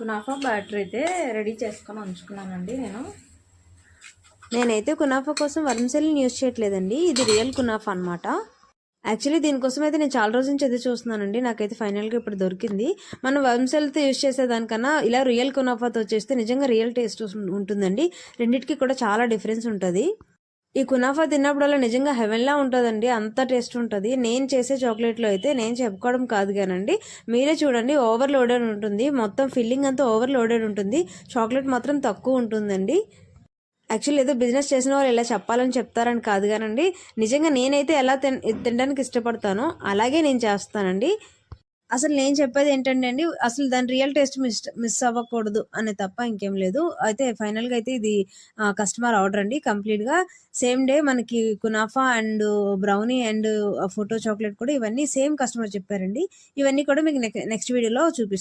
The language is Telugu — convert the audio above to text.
కునాఫా బ్యాటర్ అయితే రెడీ చేసుకొని ఉంచుకున్నానండి నేను. నేనైతే కునాఫా కోసం వర్మసెల్ని యూజ్ చేయట్లేదండి. ఇది రియల్ కునాఫా అనమాట యాక్చువల్లీ దీనికోసం అయితే నేను చాలా రోజుల నుంచి ఎదురు చూస్తున్నానండి. నాకైతే ఫైనల్గా ఇప్పుడు దొరికింది. మనం వర్మసెల్తో యూజ్ చేసేదానికన్నా ఇలా రియల్ కునాఫాతో చేస్తే నిజంగా రియల్ టేస్ట్ ఉంటుందండి. రెండింటికి కూడా చాలా డిఫరెన్స్ ఉంటుంది. ఈ కునాఫా తిన్నప్పుడల్లా నిజంగా హెవెన్లా ఉంటుందండి. అంత టేస్ట్ ఉంటుంది. నేను చేసే చాక్లెట్లో అయితే నేను చెప్పుకోవడం కాదు కానండి. మీరే చూడండి ఓవర్లోడెడ్ ఉంటుంది. మొత్తం ఫిల్లింగ్ అంతా ఓవర్లోడెడ్ ఉంటుంది. చాక్లెట్ మాత్రం తక్కువ ఉంటుందండి. యాక్చువల్లీ ఏదో బిజినెస్ చేసిన వాళ్ళు ఇలా చెప్పాలని చెప్తారని కాదు కానండి. నిజంగా నేనైతే ఎలా తిన్ తినడానికి ఇష్టపడతానో అలాగే నేను చేస్తానండి. అసలు నేను చెప్పేది ఏంటంటే అండి అసలు దాని రియల్ టేస్ట్ మిస్ మిస్ అవ్వకూడదు అనే తప్ప ఇంకేం లేదు. అయితే ఫైనల్గా అయితే ఇది కస్టమర్ ఆర్డర్ అండి. కంప్లీట్గా సేమ్ డే మనకి kunafa and brownie and photo chocolate కూడా ఇవన్నీ సేమ్ కస్టమర్ చెప్పారండి. ఇవన్నీ కూడా మీకు నెక్స్ట్ వీడియోలో చూపిస్తాను